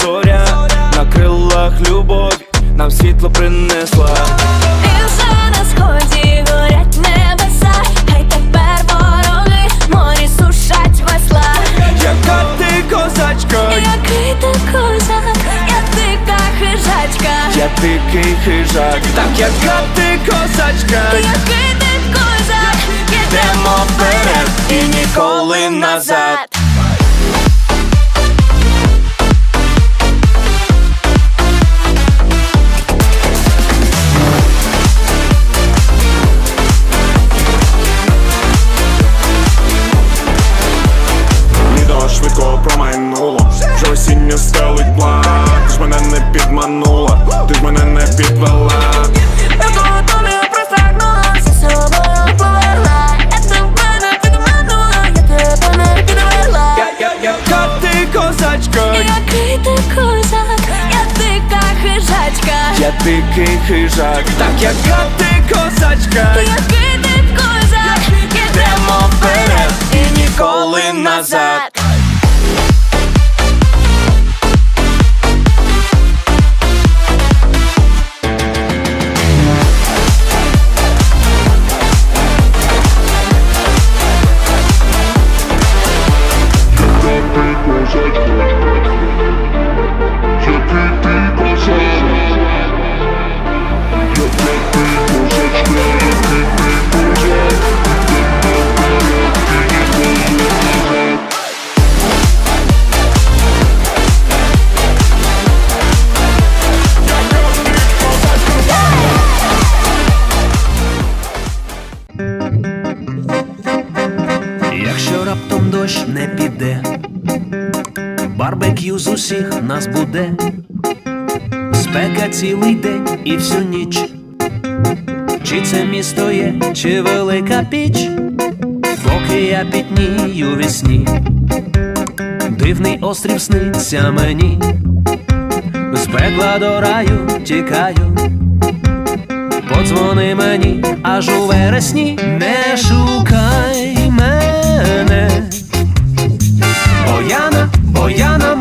зоря, на крилах любові нам світло принесла. І вже на сході горять небеса, хай тепер вороги морі сушать весла. Яка ти козачка, Який ти козак, я дика хижачка. я дикий хижак, так яка ти козачка, Який ти козак, йдемо вперед і ніколи назад. Хижачка. я дикий хижак, так яка ти козачка, Який ти козак, йдемо вперед барбекю з усіх нас буде, спека цілий день і всю ніч. Чи це місто є, чи велика піч, поки я пітнію вісні, дивний острів сниться мені, з пекла до раю тікаю. Подзвони мені аж у вересні, не шукай моя на